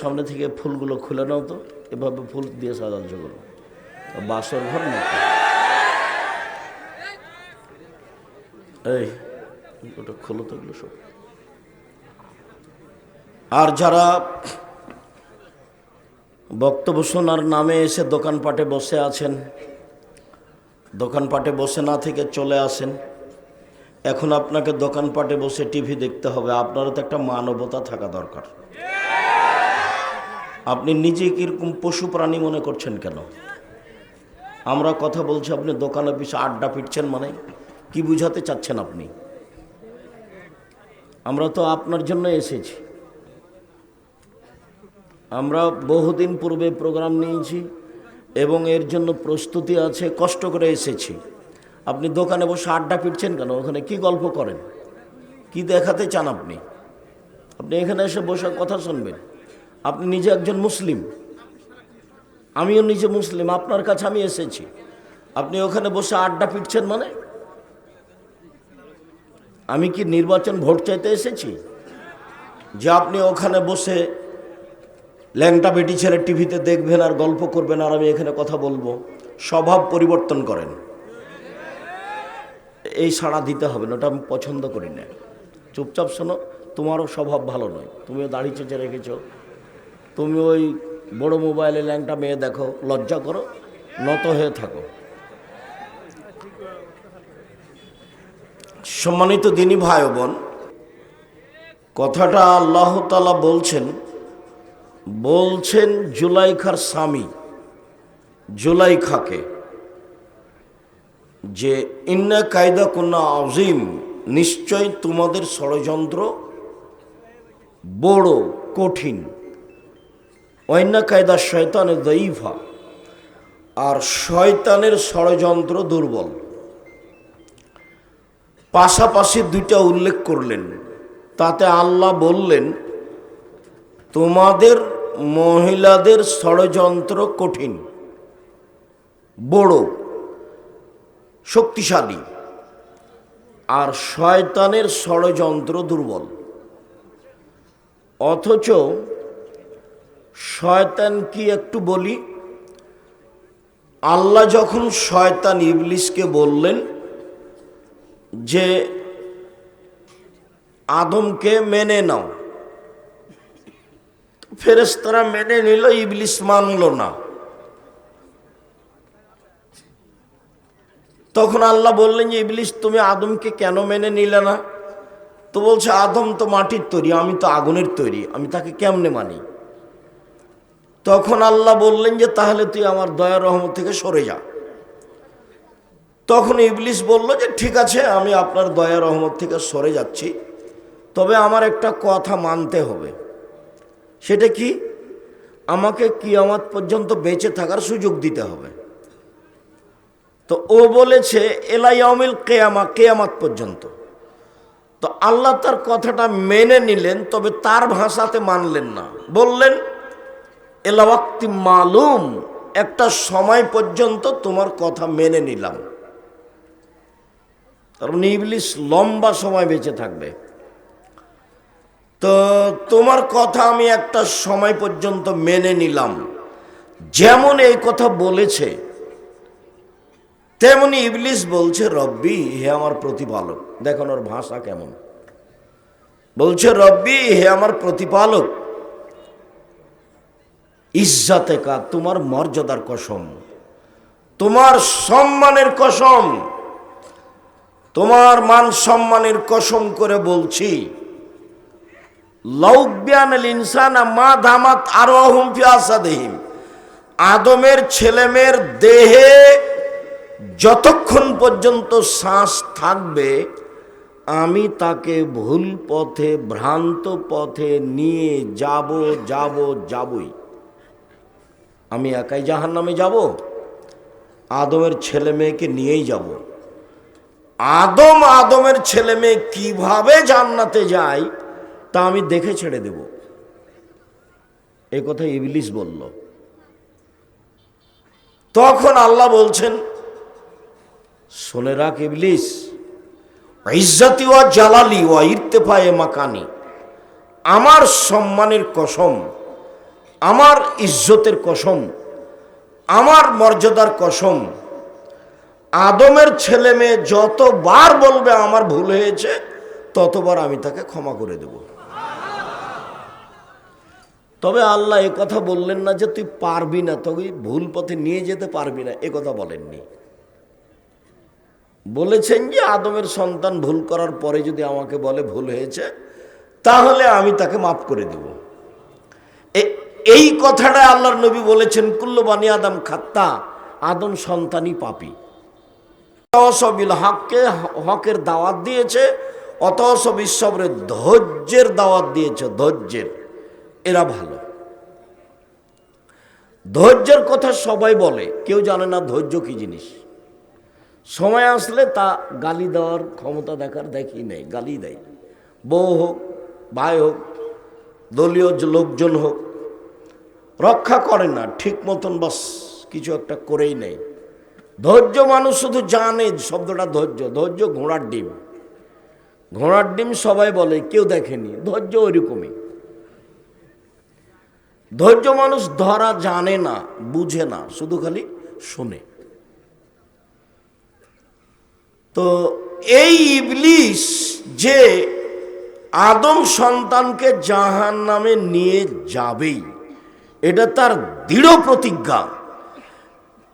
সামনে থেকে ফুলগুলো খুলে নাও তো, এভাবে ফুল দিয়ে সাজাচ্ছ করো। বাসর ঘর না এই, ওটা খোলো তো সব। আর যারা বক্তব্য শোনার নামে এসে দোকানপাটে বসে আছেন, দোকানপাটে বসে না থেকে চলে আসেন, এখন আপনাকে দোকানপাটে বসে টিভি দেখতে হবে। আপনারও তো একটা মানবতা থাকা দরকার। আপনি নিজে কীরকম পশু প্রাণী মনে করছেন কেন? আমরা কথা বলছি, আপনি দোকানে পিছু আড্ডা পিটছেন মানে? কি বুঝাতে চাচ্ছেন আপনি? আমরা তো আপনার জন্য এসেছি। আমরা বহুদিন পূর্বে প্রোগ্রাম নিয়েছি এবং এর জন্য প্রস্তুতি আছে, কষ্ট করে এসেছি। আপনি দোকানে বসে আড্ডা পিটছেন কেন? ওখানে কি গল্প করেন? কি দেখাতে চান আপনি? আপনি এখানে এসে বসে কথা শুনবেন। আপনি নিজে একজন মুসলিম। আমিও নিজে মুসলিম, আপনার কাছে আমি এসেছি। আপনি ওখানে বসে আড্ডা পিটছেন মানে? আমি কি নির্বাচন ভোট চাইতে এসেছি? যে আপনি ওখানে বসে ল্যাংটা বেটি ছেলে টিভিতে দেখবেন আর গল্প করবেন আর আমি এখানে কথা বলব। স্বভাব পরিবর্তন করেন। এই সাড়া দিতে হবে না, ওটা আমি পছন্দ করি না। চুপচাপ শোনো, তোমারও স্বভাব ভালো নয়। তুমিও দাড়ি চেঁচে রেখেছো। তুমি ওই বড় মোবাইলে ল্যাংটা মেয়ে দেখো, লজ্জা করো, নত হয়ে থাকো। সম্মানিত দিনী ভাই বোন, কথাটা আল্লাহ তালা বলছেন বলছেন জুলাইখার স্বামী, জুলাইখাকে, যে ইন্না কায়দা কন্যা আজিম নিশ্চয় তোমাদের ষড়যন্ত্র বড় কঠিন। অন্যা কায়দা শয়তানের দইফা আর শয়তানের ষড়যন্ত্র দুর্বল। পাশাপাশি দুইটা উল্লেখ করলেন। তাতে আল্লাহ বললেন, তোমাদের মহিলাদের ষড়যন্ত্র কঠিন, বড়, শক্তিশালী, আর শয়তানের ষড়যন্ত্র দুর্বল। অথচ শয়তান কি একটু বলি। আল্লাহ যখন শয়তান ইবলিসকে বললেন যে, আদমকে মেনে নাও। ফেরেস্তারা মেনে নিল, ইবলিস মানল না। তখন আল্লাহ বললেন যে, ইবলিস, তুমি আদমকে কেন মেনে নিলে না? তো বলছে, আদম তো মাটির তৈরি, আমি তো আগুনের তৈরি, আমি তাকে কেমনে মানি? তখন আল্লাহ বললেন যে, তাহলে তুই আমার দয়া রহমত থেকে সরে যা। তখন ইবলিস বলল যে, ঠিক আছে, আমি আপনার দয়া রহমত থেকে সরে যাচ্ছি। তবে আমার একটা কথা মানতে হবে। সেটা কি? আমাকে কিয়ামাত পর্যন্ত বেঁচে থাকার সুযোগ দিতে হবে। তো ও বলেছে এলাইয়ামিল কেয়ামা, কেয়ামাত পর্যন্ত। তো আল্লাহ তার কথাটা মেনে নিলেন, তবে তার ভাষাতে মানলেন না। বললেন এলাওয়াক্তি মালুম, একটা সময় পর্যন্ত তোমার কথা মেনে নিলাম। কারণ ইবলিস লম্বা সময় বেঁচে থাকবে। তো তোমার কথা আমি একটা সময় পর্যন্ত মেনে নিলাম। যেমন এই কথা বলেছে, তেমনি ইবলিস বলছে, রব্বি, হে আমার প্রতিপালক। দেখুন ওর ভাষা কেমন। বলছে, রব্বি, হে আমার প্রতিপালক। ইজ্জাতে কা, তোমার মর্যাদার কসম, তোমার সম্মানের কসম, তোমার মান সম্মানের কসম করে বলছি মা আরও আদমের ছেলেমেয়ের দেহে যতক্ষণ পর্যন্ত শ্বাস থাকবে, আমি তাকে ভুল পথে, ভ্রান্ত পথে নিয়ে যাব যাব, যাবই। আমি একাই জাহান নামে যাব? আদমের ছেলে মেয়েকে নিয়েই যাব। আদম আদমের ছেলে মেয়ে কীভাবে জান্নাতে যায়, তা আমি দেখে ছেড়ে দেব। এ কথা ইবলিস বলল। তখন আল্লাহ বলছেন, শোনে রাখ ইবলিস, ইজ্জাতি ওয়া জালালি ওয়া ইর্তেফায়ে মাকানি, আমার সম্মানের কসম আমার ইজ্জতের কসম, আমার মর্যাদার কসম, আদমের ছেলে মেয়ে যতবার বলবে আমার ভুল হয়েছে, ততবার আমি তাকে ক্ষমা করে দেব। তবে আল্লাহ এ কথা বললেন না যে তুই পারবি না, তবে ভুল পথে নিয়ে যেতে পারবি না, এ কথা বলেননি। বলেছেন যে আদমের সন্তান ভুল করার পরে যদি আমাকে বলে ভুল হয়েছে, তাহলে আমি তাকে মাফ করে দেব। এই কথাটা আল্লাহর নবী বলেছেন কুল্লবানি আদম খাত্তা, আদম সন্তানই পাপি। অসবিল হককে, হকের দাওয়াত দিয়েছে অতস বিশ্বরে ধৈর্যের দাওয়াত দিয়েছে, ধৈর্যের। এরা ভালো। ধৈর্যের কথা সবাই বলে, কেউ জানে না ধৈর্য কি জিনিস। সময় আসলে তা গালি দেওয়ার ক্ষমতা দেখার দেখি নেই, গালি দেয়। বউ হোক, ভাই হোক, দলীয় লোকজন হোক রক্ষা করে না, ঠিক মতন বাস, কিছু একটা করেই নেই। ধৈর্য মানুষ শুধু জানে, শব্দটা ধৈর্য ধৈর্য ঘোড়ার ডিম। ঘোড়ার ডিম সবাই বলে, কেউ দেখেনি, ধৈর্য ওইরকমই। ধৈর্য মানুষ ধরা জানে না, বুঝে না, শুধু খালি শোনে। তো এই ইবলিস যে আদম সন্তানকে জাহান নামে নিয়ে যাবেই এটা তার দৃঢ় প্রতিজ্ঞা।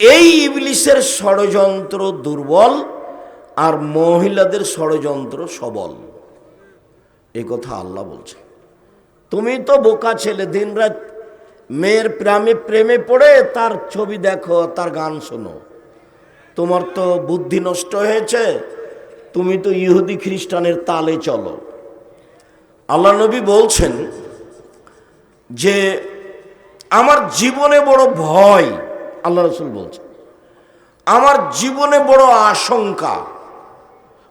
এই ইবলিসের ষড়যন্ত্র দুর্বল আর মহিলাদের ষড়যন্ত্র সবল। এ কথা আল্লাহ বলছে। তুমি তো বোকা ছেলে, দিনরাত মেয়ের প্রেমে প্রেমে পড়ে তার ছবি দেখো, তার গান শোনো। তোমার তো বুদ্ধি নষ্ট হয়েছে, তুমি তো ইহুদি খ্রিস্টানের তালে চলো। আল্লাহ নবী বলছেন যে আমার জীবনে বড় ভয়, আল্লাহ রসুল বলছেন। আমার জীবনে বড় আশঙ্কা,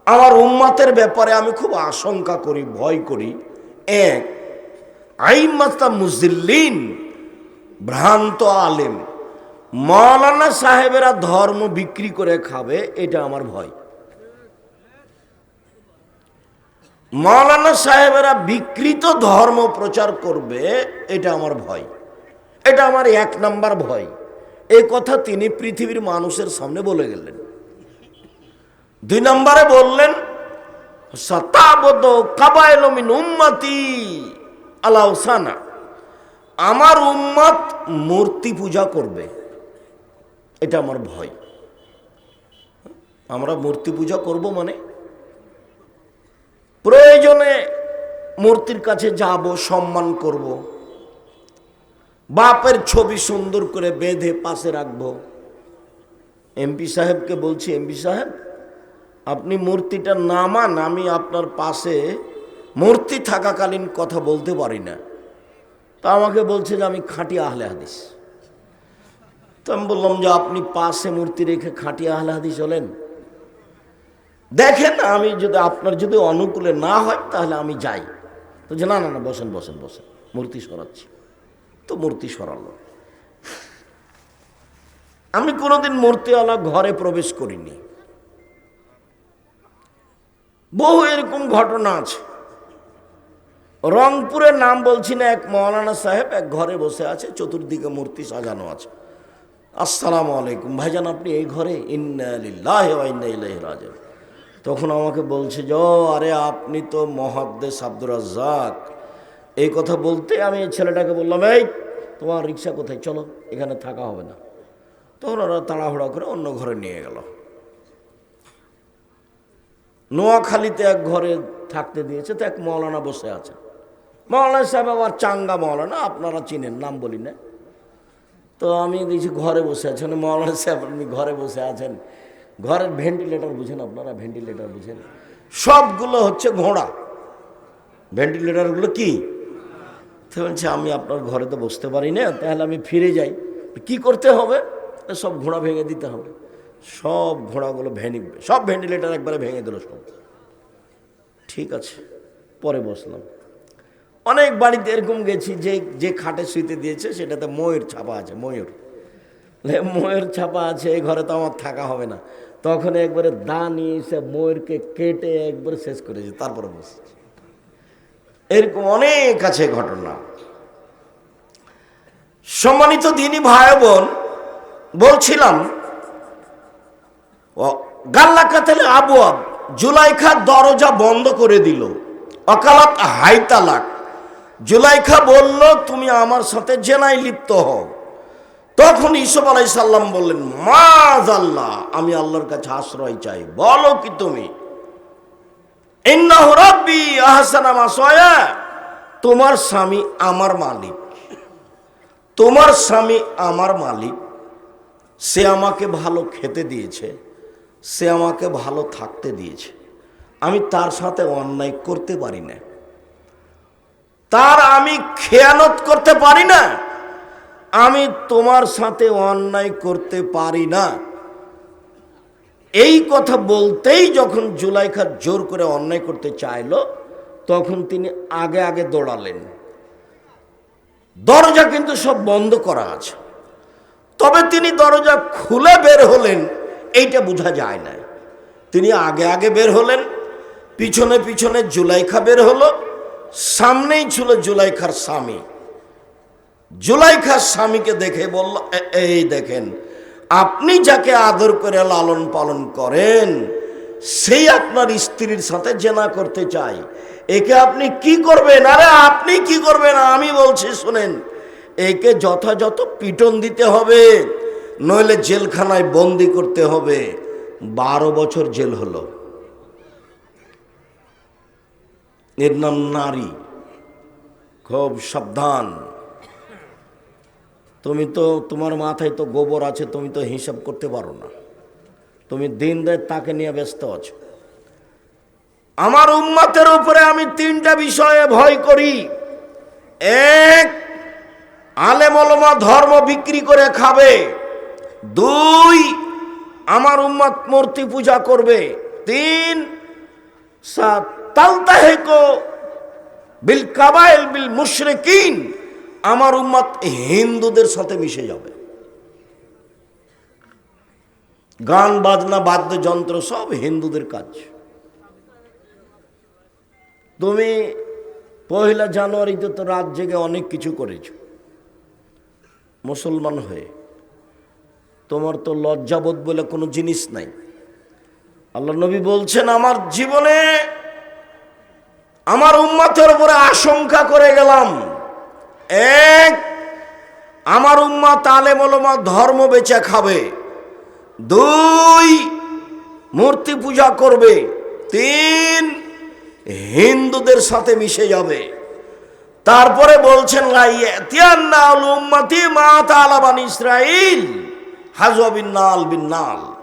আমার উম্মাতের ব্যাপারে আমি খুব আশঙ্কা করি, ভয় করি। এক আইমাস্তা মুজিল্লিন, ভ্রান্ত আলেম। মৌলানা সাহেবেরা ধর্ম বিক্রি করে খাবে, এটা আমার ভয়। মৌলানা সাহেবেরা বিকৃত ধর্ম প্রচার করবে, এটা আমার ভয়। এটা আমার এক নাম্বার ভয়। এই কথা তিনি পৃথিবীর মানুষের সামনে বলে গেলেন। দুই নম্বরে বললেন আলাউসানা আমার উম্মত মূর্তি পূজা করবে। এটা আমার ভয়। আমরা মূর্তি পূজা করব মানে? প্রয়োজনে মূর্তির কাছে যাব, সম্মান করব। বাপের ছবি সুন্দর করে বেঁধে পাশে রাখব। এমপি সাহেবকে বলছি, এমপি সাহেব, আপনি মূর্তিটা নামান আমি আপনার পাশে মূর্তি থাকাকালীন কথা বলতে পারি না। তা আমাকে বলছে যে, আমি খাঁটি আহলে হাদিস। তো আমি বললাম যে, আপনি পাশে মূর্তি রেখে খাঁটি আহলে হাদিস হলেন? দেখেন, আমি যদি আপনার যদি অনুকূলে না হয়, তাহলে আমি যাই। তো যে না না না, বসেন বসেন বসেন, মূর্তি সরাচ্ছি। তো মূর্তি সরালো আমি কোনোদিন মূর্তিওয়ালা ঘরে প্রবেশ করিনি। বহু এরকম ঘটনা আছে। রংপুরের নাম বলছি না, এক মৌলানা সাহেব এক ঘরে বসে আছে, চতুর্দিকে মূর্তি সাজানো আছে। আসসালামু আলাইকুম, ভাইজান আপনি এই ঘরে? ইন্না লিল্লাহি ওয়া ইন্না ইলাইহি তখন আমাকে বলছে যে আরে আপনি তো মহাদ্দেশ আব্দুর রাজ্জাক। এই কথা বলতে আমি ছেলেটাকে বললাম, এই, তোমার রিক্সা কোথায়? চলো, এখানে থাকা হবে না। তখন ওরা তাড়াহুড়া করে অন্য ঘরে নিয়ে গেল। নোয়াখালীতে এক ঘরে থাকতে দিয়েছে, তো এক মৌলানা বসে আছে। মৌলানা সাহেব আবার চাঙ্গা মৌলানা, আপনারা চিনেন, নাম বলি না। তো আমি দেখছি ঘরে বসে আছেন মৌলানা সাহেব, আপনি ঘরে বসে আছেন। ঘরের ভেন্টিলেটর বুঝেন আপনারা ভেন্টিলেটর বুঝেন। সবগুলো হচ্ছে ঘোড়া। ভেন্টিলেটরগুলো কি? তো বলছে আমি আপনার ঘরে তো বসতে পারি না, তাহলে আমি ফিরে যাই। কি করতে হবে? সব ঘোড়া ভেঙে দিতে হবে। সব ঘোড়াগুলো ভেঙে, সব ভেন্টিলেটার একবারে ভেঙে দিল সব। ঠিক আছে, পরে বসলাম। অনেক বাড়িতে এরকম গেছি, যে যে খাটে শুইতে দিয়েছে, সেটাতে ময়ূর ছাপা আছে, ময়ূর। ময়ূর ছাপা আছে, এই ঘরে তো আমার থাকা হবে না। তখন একবারে দা নিয়ে এসে ময়ূরকে কেটে একবারে শেষ করেছে, তারপরে বসেছে। এরকম অনেক আছে ঘটনা। সম্মানিত দিনী ভাই বোন, বলছিলাম গাল্লা কাতালে আবু আব জুলাইখা দরজা বন্ধ করে দিল। অকালাত হাই তালাক জুলাইখা বলল, তুমি আমার সাথে জেনায় লিপ্ত হও। তখন ইসব আলাই সাল্লাম বললেন মাজ আল্লাহ আমি আল্লাহর কাছে আশ্রয় চাই। বলো কি তুমি? তোমার স্বামী আমার মালিক। তোমার স্বামী আমার মালিক। সে আমাকে ভালো খেতে দিয়েছে। সে আমাকে ভালো থাকতে দিয়েছে। আমি তার সাথে অন্যায় করতে পারি না। তার আমি খেয়ানত করতে পারি না। আমি তোমার সাথে অন্যায় করতে পারি না। এই কথা বলতেই যখন জুলাইখা জোর করে অন্যায় করতে চাইলো, তখন তিনি আগে আগে দৌড়ালেন। দরজা কিন্তু সব বন্ধ করা আছে। তবে তিনি দরজা খুলে বের হলেন, এইটা বোঝা যায় না তিনি আগে আগে বের হলেন, পিছনে পিছনে জুলাইখা বের হলো, সামনেই ছিল জুলাইখার স্বামী। জুলাইখার স্বামীকে দেখে বলল এই দেখেন আপনি যাকে আদর করে লালন পালন করেন, সেই আপনার স্ত্রীর সাথে জেনা করতে চাই। একে আপনি কি করবেন? আরে আপনি কি করবেন? আমি বলছি, শুনেন, একে যথাযথ পিটন দিতে হবে, নইলে জেলখানায় বন্দি করতে হবে। বারো বছর জেল হলো। এর নাম নারী। খুব সাবধান। তুমি তো তোমার মাথায় তো গোবর আছে, তুমি তো হিসাব করতে পারো না। তুমি দিন রাত তাকে নিয়ে ব্যস্ত আছো। আমার উম্মাতের উপরে আমি তিনটা বিষয়ে ভয় করি। এক আলেমলমা ধর্ম বিক্রি করে খাবে। দুই, আমার উম্মাত মূর্তি পূজা করবে। তিন সাত তালতাহেকো বিল কাবাইল বিল মুশরিকিন। আমার উম্মত হিন্দুদের সাথে মিশে যাবে। গান, বাজনা, বাদ্যযন্ত্র সব হিন্দুদের কাজ। তুমি পহেলা জানুয়ারিতে তো রাত জেগে অনেক কিছু করেছ, মুসলমান হয়ে। তোমার তো লজ্জাবোধ বলে কোনো জিনিস নাই। আল্লাহ নবী বলছেন, আমার জীবনে আমার উম্মাতের উপরে আশঙ্কা করে গেলাম। এক, আমার উম্মা তালে মলমা ধর্ম বেচে খাবে। দুই, মূর্তি পূজা করবে। তিন, হিন্দুদের সাথে মিশে যাবে। তারপরে বলছেন উম্মতি মা তালাবান ইসরাইল হাজবিন নাল বিন নাল।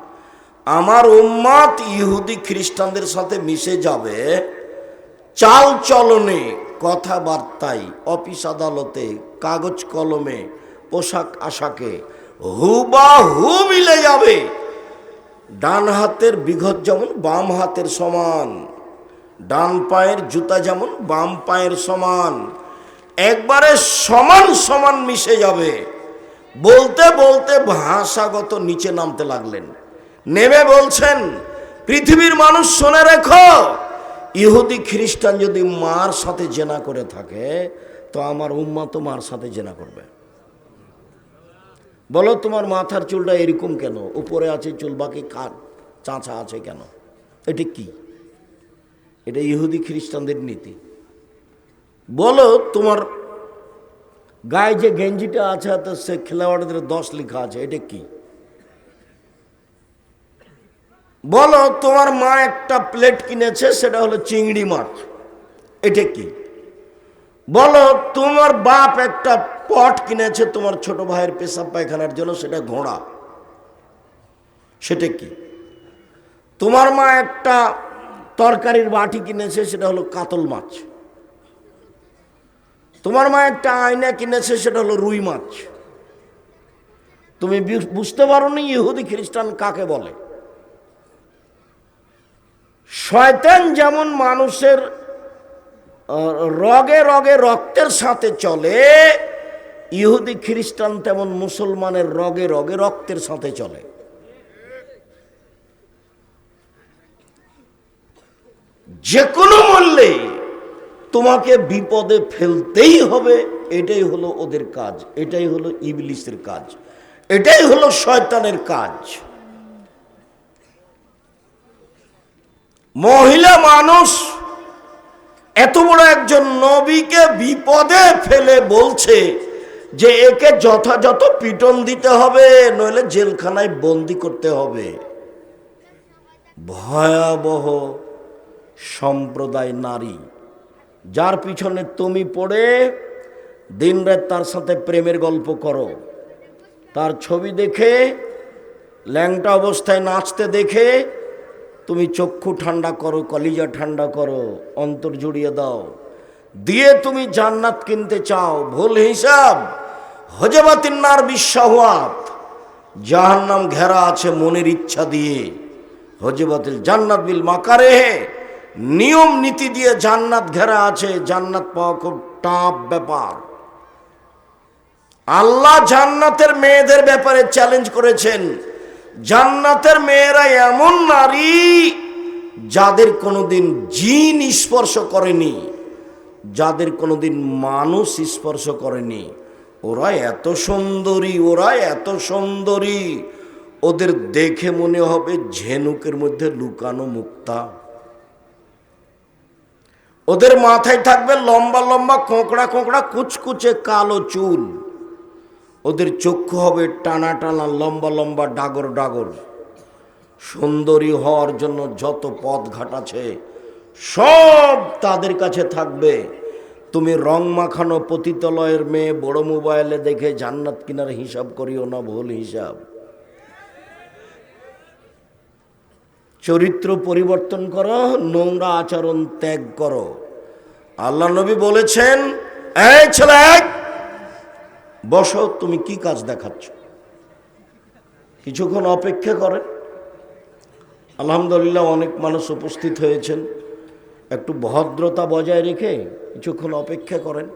আমার উম্মাত ইহুদি খ্রিস্টানদের সাথে মিশে যাবে। চাল চলনে। কথাবার্তায় অফিস আদালতে কাগজ কলমে পোশাক আশাকে হুবা হু মিলে যাবে। ডান হাতের বিঘত যেমন বাম হাতের সমান, ডান পায়ের জুতা যেমন বাম পায়ের সমান, একবারে সমান সমান মিশে যাবে। বলতে বলতে ভাষাগত নিচে নামতে লাগলেন। নেমে বলছেন, পৃথিবীর মানুষ শোনে রেখো ইহুদি খ্রিস্টান যদি মার সাথে জেনা করে থাকে, তো আমার উম্মা তো মার সাথে জেনা করবে। বলো তোমার মাথার চুলটা এরকম কেন? উপরে আছে চুল, বাকি কাট চাঁচা আছে কেন? এটা কি? এটা ইহুদি খ্রিস্টানদের নীতি। বলো তোমার গায়ে যে গেঞ্জিটা আছে, তো সে খেলোয়াড়দের দশ লেখা আছে, এটা কি? বলো, তোমার মা একটা প্লেট কিনেছে, সেটা হলো চিংড়ি মাছ। এটা কি? বলো, তোমার বাপ একটা পট কিনেছে তোমার ছোট ভাইয়ের পেশাব পায়খানার জন্য, সেটা ঘোড়া। সেটা কি? তোমার মা একটা তরকারির বাটি কিনেছে, সেটা হলো কাতল মাছ। তোমার মা একটা আয়না কিনেছে, সেটা হলো রুই মাছ। তুমি বুঝতে পারো নি ইহুদি খ্রিস্টান কাকে বলে? শয়তান যেমন মানুষের রগে রগে রক্তের সাথে চলে, ইহুদি খ্রিস্টান তেমন মুসলমানের রগে রগে রক্তের সাথে চলে। যে কোনো মূল্যে তোমাকে বিপদে ফেলতেই হবে, এটাই হলো ওদের কাজ, এটাই হলো ইবলিসের কাজ, এটাই হলো শয়তানের কাজ। মহিলা মানুষ এত বড় একজন নবীকে বিপদে ফেলে বলছে যে একে যথাযথ পিটন দিতে হবে, নইলে জেলখানায় বন্দি করতে হবে। ভয়াবহ সম্প্রদায় নারী। যার পিছনে তুমি পড়ে, দিনরাত তার সাথে প্রেমের গল্প করো। তার ছবি দেখে, ল্যাংটা অবস্থায় নাচতে দেখে তুমি চক্ষু ঠান্ডা করো, কলিজা ঠান্ডা করো, অন্তর জুড়িয়ে দাও। দিয়ে তুমি জান্নাত কিনতে চাও। ভুল হিসাব হজবাতিন্নার বিশ্বাহাত জাহান্নাম ঘেরা আছে মনের ইচ্ছা দিয়ে। হজবাতিল জান্নাত বিল মাকারে নিয়ম নীতি দিয়ে জান্নাত ঘেরা আছে। জান্নাত পাওয়া খুব টাপ ব্যাপার। আল্লাহ জান্নাতের মেয়েদের ব্যাপারে চ্যালেঞ্জ করেছেন। জান্নাতের মেয়েরা এমন নারী যাদের কোনোদিন জিন স্পর্শ করেনি, যাদের কোনোদিন মানুষ স্পর্শ করেনি। ওরা এত সুন্দরী, ওরা এত সুন্দরী। ওদের দেখে মনে হবে ঝেনুকের মধ্যে লুকানো মুক্তা। ওদের মাথায় থাকবে লম্বা লম্বা, কোঁকড়া কোঁকড়া, কুচকুচে কালো চুল। ওদের চক্ষু হবে টানা টানা, লম্বা লম্বা, ডাগর ডাগর। সুন্দরী হওয়ার জন্য যত পথ ঘাট আছে, সব তাদের কাছে থাকবে। তুমি রং মাখানো পতিতলয়ের মেয়ে, বড় মোবাইলে দেখে জান্নাত কিনার হিসাব করিও না, ভুল হিসাব। চরিত্র পরিবর্তন করো, নোংরা আচরণ ত্যাগ করো। আল্লাহ নবী বলেছেন, এই ছেলে এক বসো, তুমি কি কাজ দেখাচ্ছ? কিছুক্ষণ অপেক্ষা করে। আলহামদুলিল্লাহ, অনেক মানুষ উপস্থিত হয়েছেন। একটু ভদ্রতা বজায় রেখে কিছুক্ষণ অপেক্ষা করেন।